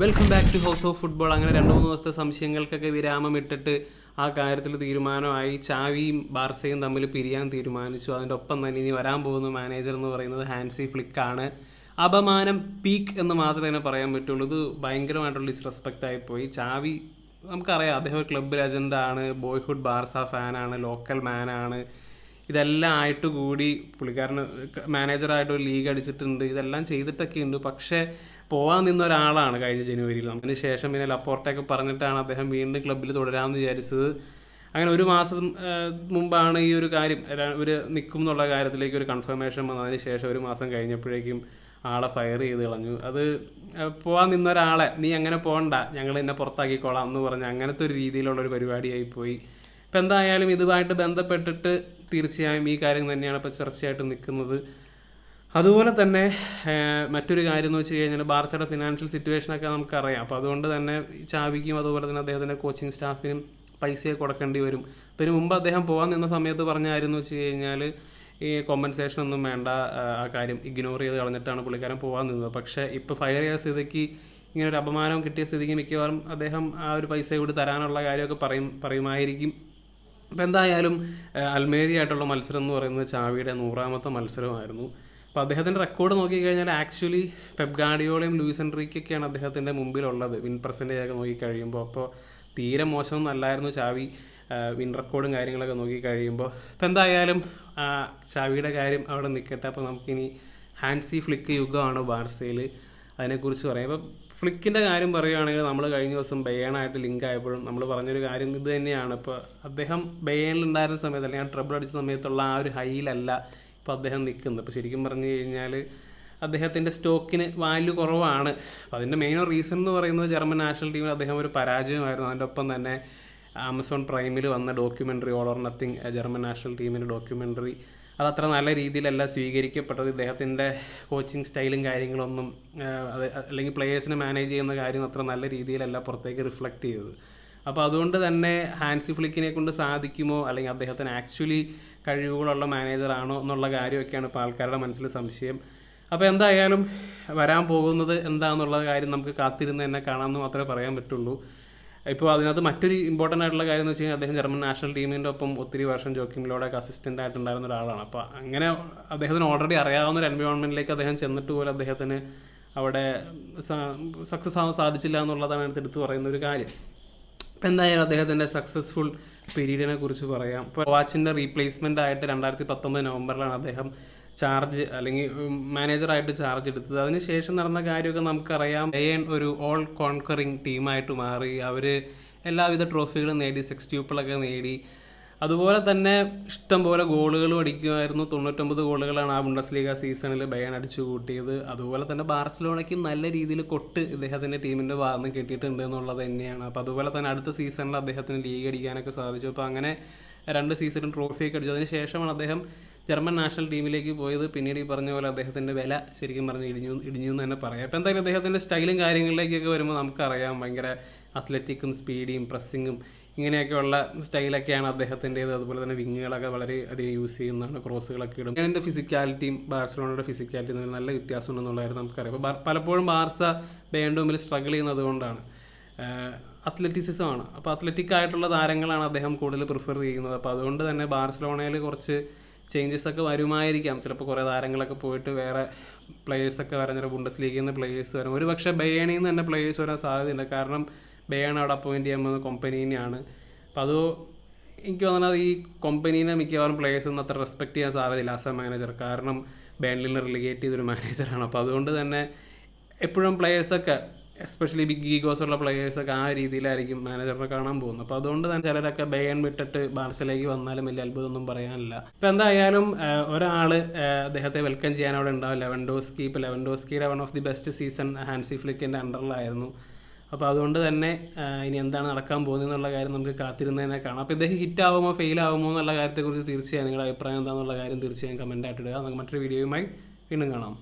Welcome back to house of football അങ്ങനെ രണ്ട് മൂന്ന് ദിവസത്തെ സംശയങ്ങൾക്കൊക്കെ വിരാമം ഇട്ടിട്ട് ആ കാര്യത്തിൽ തീരുമാനമായി. ചാവിയും ബാർസയും തമ്മിൽ പിരിയാൻ തീരുമാനിച്ചു. അതിന്റെ ഒപ്പം തന്നെ ഇനി വരാൻ പോകുന്ന മാനേജർ എന്ന് പറയുന്നത് ഹാൻസി ഫ്ലിക്കാണ് അപമാനം പീക്ക് എന്ന് മാത്രമേ തന്നെ പറയാൻ പറ്റുള്ളൂ. ഇത് ഭയങ്കരമായിട്ടുള്ള ഡിസ്റെസ്പെക്റ്റ് ആയിപ്പോയി ചാവി നമുക്കറിയാം അദ്ദേഹം ഒരു ക്ലബ്ബ് ആണ് ബോയ്ഹുഡ് ബാർസ ഫാനാണ് ലോക്കൽ മാനാണ് ഇതെല്ലാം ആയിട്ട് കൂടി പുള്ളിക്കാരന് മാനേജറായിട്ട് ഒരു ലീഗ് അടിച്ചിട്ടുണ്ട്. ഇതെല്ലാം ചെയ്തിട്ടൊക്കെ ഉണ്ട് പക്ഷേ പോകാൻ നിന്ന ഒരാളാണ് കഴിഞ്ഞ ജനുവരിയിൽ അതിന് ശേഷം പിന്നെ ലപ്പോർട്ടൊക്കെ പറഞ്ഞിട്ടാണ് അദ്ദേഹം വീണ്ടും ക്ലബ്ബിൽ തുടരാമെന്ന് വിചാരിച്ചത്. അങ്ങനെ ഒരു മാസം മുമ്പാണ് ഈ ഒരു കാര്യം ഒരു നിൽക്കും എന്നുള്ള കാര്യത്തിലേക്ക് ഒരു കൺഫർമേഷൻ വന്നതിന് ശേഷം ഒരു മാസം കഴിഞ്ഞപ്പോഴേക്കും ആളെ ഫയർ ചെയ്ത് കളഞ്ഞു. അത് പോകാൻ നിന്ന ഒരാളെ നീ അങ്ങനെ പോകണ്ട ഞങ്ങൾ എന്നെ പുറത്താക്കിക്കോളാം എന്ന് പറഞ്ഞ് അങ്ങനത്തെ ഒരു രീതിയിലുള്ള ഒരു പരിപാടിയായി പോയി. ഇപ്പം എന്തായാലും ഇതുമായിട്ട് ബന്ധപ്പെട്ടിട്ട് തീർച്ചയായും ഈ കാര്യം തന്നെയാണ് ഇപ്പോൾ ചർച്ചയായിട്ട് നിൽക്കുന്നത്. അതുപോലെ തന്നെ മറ്റൊരു കാര്യം എന്ന് വെച്ച് കഴിഞ്ഞാൽ ബാർസയുടെ ഫിനാൻഷ്യൽ സിറ്റുവേഷനൊക്കെ നമുക്കറിയാം. അപ്പോൾ അതുകൊണ്ട് തന്നെ ചാവിക്കും അതുപോലെ തന്നെ അദ്ദേഹത്തിന്റെ കോച്ചിങ് സ്റ്റാഫിനും പൈസയെ കൊടുക്കേണ്ടി വരും. അപ്പോൾ ഇതിന് മുമ്പ് അദ്ദേഹം പോകാൻ നിന്ന സമയത്ത് പറഞ്ഞ കാര്യം എന്ന് വെച്ച് കഴിഞ്ഞാൽ ഈ കോമ്പൻസേഷൻ ഒന്നും വേണ്ട ആ, ആ കാര്യം ഇഗ്നോർ ചെയ്ത് കളഞ്ഞിട്ടാണ് പുള്ളിക്കാരൻ പോകാൻ നിന്നത്. പക്ഷേ ഇപ്പോൾ ഫയർ ചെയ്ത സ്ഥിതിക്ക് ഇങ്ങനെ ഒരു അപമാനം കിട്ടിയ സ്ഥിതിക്ക് മിക്കവാറും അദ്ദേഹം ആ ഒരു പൈസ കൂടി തരാനുള്ള കാര്യമൊക്കെ പറയും പറയുമായിരിക്കും. അപ്പോൾ എന്തായാലും അൽമേരിയായിട്ടുള്ള മത്സരം എന്ന് പറയുന്നത് ചാവിയുടെ നൂറാമത്തെ മത്സരമായിരുന്നു. അപ്പോൾ അദ്ദേഹത്തിന്റെ റെക്കോർഡ് നോക്കിക്കഴിഞ്ഞാൽ ആക്ച്വലി പെപ് ഗാഡിയോളയും ലൂയിസ് എൻട്രിക്കൊക്കെയാണ് അദ്ദേഹത്തിന്റെ മുമ്പിലുള്ളത്. വിൻ പെർസെന്റേജ് ഒക്കെ നോക്കിക്കഴിയുമ്പോൾ. അപ്പോൾ തീരെ മോശമൊന്നും അല്ലായിരുന്നു ചാവി വിൻ റെക്കോർഡും കാര്യങ്ങളൊക്കെ നോക്കിക്കഴിയുമ്പോൾ. അപ്പോൾ എന്തായാലും ചാവിയുടെ കാര്യം അവിടെ നിൽക്കട്ടെ. അപ്പോൾ നമുക്കിനി ഹാൻസി ഫ്ലിക്ക് യുഗമാണ് ബാർസയിൽ അതിനെക്കുറിച്ച് പറയാം. ഇപ്പോൾ ഫ്ലിക്കിന്റെ കാര്യം പറയുകയാണെങ്കിൽ നമ്മൾ കഴിഞ്ഞ ദിവസം ബെയണായിട്ട് ലിങ്ക് ആയപ്പോഴും നമ്മൾ പറഞ്ഞൊരു കാര്യം ഇത് തന്നെയാണ്. ഇപ്പോൾ അദ്ദേഹം ബയ്യണിൽ ഉണ്ടായിരുന്ന സമയത്ത് അല്ലെങ്കിൽ ആ ട്രബിൾ അടിച്ച സമയത്തുള്ള ആ ഒരു ഹൈയിലല്ല ഇപ്പോൾ അദ്ദേഹം നിൽക്കുന്നത്. ഇപ്പോൾ ശരിക്കും പറഞ്ഞു കഴിഞ്ഞാൽ അദ്ദേഹത്തിന്റെ സ്റ്റോക്കിന് വാല്യൂ കുറവാണ്. അപ്പോൾ അതിന്റെ മെയിൻ റീസൺ എന്ന് പറയുന്നത് ജർമ്മൻ നാഷണൽ ടീമിൽ അദ്ദേഹം ഒരു പരാജയമായിരുന്നു. അതിന്റെ ഒപ്പം തന്നെ ആമസോൺ പ്രൈമിൽ വന്ന documentary all or nothing German national ടീമിന്റെ ഡോക്യുമെന്ററി അത് അത്ര നല്ല രീതിയിലല്ല സ്വീകരിക്കപ്പെട്ടത്. ഇദ്ദേഹത്തിന്റെ കോച്ചിങ് സ്റ്റൈലും കാര്യങ്ങളൊന്നും അത് അല്ലെങ്കിൽ പ്ലെയേഴ്സിനെ മാനേജ് ചെയ്യുന്ന കാര്യം അത്ര നല്ല രീതിയിലല്ല പുറത്തേക്ക് റിഫ്ലക്റ്റ് ചെയ്തത്. അപ്പോൾ അതുകൊണ്ട് തന്നെ ഹാൻസി ഫ്ലിക്കിനെ കൊണ്ട് സാധിക്കുമോ? അല്ലെങ്കിൽ അദ്ദേഹത്തിന് ആക്ച്വലി കഴിവുകളുള്ള മാനേജറാണോ എന്നുള്ള കാര്യമൊക്കെയാണ് ഇപ്പോൾ ആൾക്കാരുടെ മനസ്സിൽ സംശയം. അപ്പോൾ എന്തായാലും വരാൻ പോകുന്നത് എന്താണെന്നുള്ള കാര്യം നമുക്ക് കാത്തിരുന്ന് തന്നെ കാണാമെന്ന് മാത്രമേ പറയാൻ പറ്റുള്ളൂ. ഇപ്പോൾ അതിനകത്ത് മറ്റൊരു ഇമ്പോർട്ടന്റ് ആയിട്ടുള്ള കാര്യം എന്ന് വെച്ച് കഴിഞ്ഞാൽ അദ്ദേഹം ജർമ്മൻ നാഷണൽ ടീമിന്റെ ഒപ്പം ഒത്തിരി വർഷം ജോക്കിമിലോടൊക്കെ അസിസ്റ്റന്റ് ആയിട്ടുണ്ടായിരുന്ന ഒരാളാണ്. അപ്പോൾ അങ്ങനെ അദ്ദേഹത്തിന് ഓൾറെഡി അറിയാവുന്ന ഒരു എൻവയോൺമെന്റിലേക്ക് അദ്ദേഹം ചെന്നിട്ട് പോലും അദ്ദേഹത്തിന് അവിടെ സക്സസ് ആവാൻ സാധിച്ചില്ല എന്നുള്ളതാണ് എടുത്ത് പറയുന്ന ഒരു കാര്യം. എന്തായാലും അദ്ദേഹത്തിന്റെ സക്സസ്ഫുൾ പീരീഡിനെ കുറിച്ച് പറയാം. ഇപ്പോൾ വാച്ചിന്റെ റീപ്ലേസ്മെന്റ് ആയിട്ട് രണ്ടായിരത്തി പത്തൊമ്പത് നവംബറിലാണ് അദ്ദേഹം ചാർജ് അല്ലെങ്കിൽ മാനേജറായിട്ട് ചാർജ് എടുത്തത്. അതിനുശേഷം നടന്ന കാര്യമൊക്കെ നമുക്കറിയാം. എയൻ ഒരു ഓൾ കോൺകറിങ് ടീമായിട്ട് മാറി. അവർ എല്ലാവിധ ട്രോഫികളും നേടി സിക്സ് ട്യൂപ്പിളൊക്കെ നേടി. അതുപോലെ തന്നെ ഇഷ്ടം പോലെ ഗോളുകളും അടിക്കുമായിരുന്നു. തൊണ്ണൂറ്റൊമ്പത് ഗോളുകളാണ് ആ ബുണ്ടസ് ലീഗ സീസണിൽ ബയൺ അടിച്ചു കൂട്ടിയത് അതുപോലെ തന്നെ ബാർസലോണയ്ക്ക് നല്ല രീതിയിൽ കൊട്ട് ഇദ്ദേഹത്തിന്റെ ടീമിന്റെ ഭാഗത്ത് കിട്ടിയിട്ടുണ്ട് എന്നുള്ളത് തന്നെയാണ്. അപ്പോൾ അതുപോലെ തന്നെ അടുത്ത സീസണിൽ അദ്ദേഹത്തിന് ലീഗ് അടിക്കാനൊക്കെ സാധിച്ചു. അപ്പോൾ അങ്ങനെ രണ്ട് സീസണും ട്രോഫിയൊക്കെ അടിച്ചു. അതിന് ശേഷമാണ് അദ്ദേഹം ജർമ്മൻ നാഷണൽ ടീമിലേക്ക് പോയത് പിന്നീട് ഈ പറഞ്ഞ പോലെ അദ്ദേഹത്തിന്റെ വില ശരിക്കും പറഞ്ഞ് ഇടിഞ്ഞു ഇടിഞ്ഞു എന്ന് തന്നെ പറയാം. അപ്പോൾ എന്തായാലും അദ്ദേഹത്തിന്റെ സ്റ്റൈലും കാര്യങ്ങളിലേക്കൊക്കെ വരുമ്പോൾ നമുക്കറിയാം ഭയങ്കര അത്ലറ്റിക്കും സ്പീഡിയും പ്രസ്സിങ്ങും ഇങ്ങനെയൊക്കെയുള്ള സ്റ്റൈലൊക്കെയാണ് അദ്ദേഹത്തിന്റേത് അതുപോലെ തന്നെ വിങ്ങുകളൊക്കെ വളരെ അധികം യൂസ് ചെയ്യുന്നതാണ്. ക്രോസുകളൊക്കെ ഇടും. അങ്ങനെ ഫിസിക്കാലിറ്റിയും ബാർസലോണയുടെ ഫിസിക്കാലിറ്റി തമ്മിൽ നല്ല വ്യത്യാസം ഉണ്ടെന്നുള്ളതായിരുന്നു നമുക്കറിയാം അപ്പോൾ പലപ്പോഴും ബാർസ ബേണ്ടുമ്പിൽ സ്ട്രഗിൾ ചെയ്യുന്നത് കൊണ്ടാണ്. ആണ്. അപ്പോൾ അത്ലറ്റിക് ആയിട്ടുള്ള താരങ്ങളാണ് അദ്ദേഹം കൂടുതൽ പ്രിഫർ ചെയ്യുന്നത്. അപ്പോൾ അതുകൊണ്ട് തന്നെ ബാർസലോണയിൽ കുറച്ച് ചേഞ്ചസ് ഒക്കെ വരുമായിരിക്കാം. ചിലപ്പോൾ കുറേ താരങ്ങളൊക്കെ പോയിട്ട് വേറെ പ്ലേയേഴ്സൊക്കെ വരാൻ ചിലപ്പോൾ ബുണ്ടസ് ലീഗിൽ നിന്ന് പ്ലേയേഴ്സ് വരും. ഒരു പക്ഷേ ബയേണിൽ നിന്ന് തന്നെ പ്ലേയേഴ്സ് വരാൻ സാധ്യതയുണ്ട് കാരണം ബേൺ അവിടെ അപ്പോയിന്റ് ചെയ്യാൻ പോകുന്ന കമ്പനീനെയാണ് അപ്പോൾ അത് എനിക്ക് തോന്നുന്നത് ഈ കമ്പനീനെ മിക്കവാറും പ്ലേയേഴ്സ് ഒന്നും അത്ര റെസ്പെക്ട് ചെയ്യാൻ സാധ്യതയില്ല ആസ് എ മാനേജർ കാരണം ബേണിൽ നിന്ന് റിലിഗേറ്റ് ചെയ്തൊരു മാനേജറാണ് അപ്പോൾ അതുകൊണ്ട് തന്നെ എപ്പോഴും പ്ലേയേഴ്സൊക്കെ എസ്പെഷ്യലി ബിഗ് ഈഗോസ് ഉള്ള പ്ലേയേഴ്സൊക്കെ ആ രീതിയിലായിരിക്കും മാനേജറിനെ കാണാൻ പോകുന്നത്. അപ്പോൾ അതുകൊണ്ട് തന്നെ ചിലരൊക്കെ ബയൺ വിട്ടിട്ട് ബാർസലേക്ക് വന്നാലും വലിയ അത്ഭുതമൊന്നും പറയാനില്ല. ഇപ്പം എന്തായാലും ഒരാൾ അദ്ദേഹത്തെ വെൽക്കം ചെയ്യാൻ അവിടെ ഉണ്ടാവും. ലെവൻഡോസ്കി ഇപ്പോൾ ലെവൻഡോസ്കിയുടെ one of the best season Hansi ഫ്ലിക്കിന്റെ അണ്ടറിലായിരുന്നു അപ്പോൾ അതുകൊണ്ട് തന്നെ ഇനി എന്താണ് നടക്കാൻ പോകുന്നത് എന്നുള്ള കാര്യം നമുക്ക് കാത്തിരുന്നതിനെ കാണാം. അപ്പോൾ ഇദ്ദേഹം ഹിറ്റ് ആവുമോ ഫെയിൽ ആവുമോ എന്നുള്ള കാര്യത്തെക്കുറിച്ച് തീർച്ചയായും നിങ്ങളുടെ അഭിപ്രായം എന്താണെന്നുള്ള കാര്യം തീർച്ചയായും കമന്റ് ആയിട്ട് ഇടുക. നമുക്ക് മറ്റൊരു വീഡിയോയുമായി വീണ്ടും കാണാം.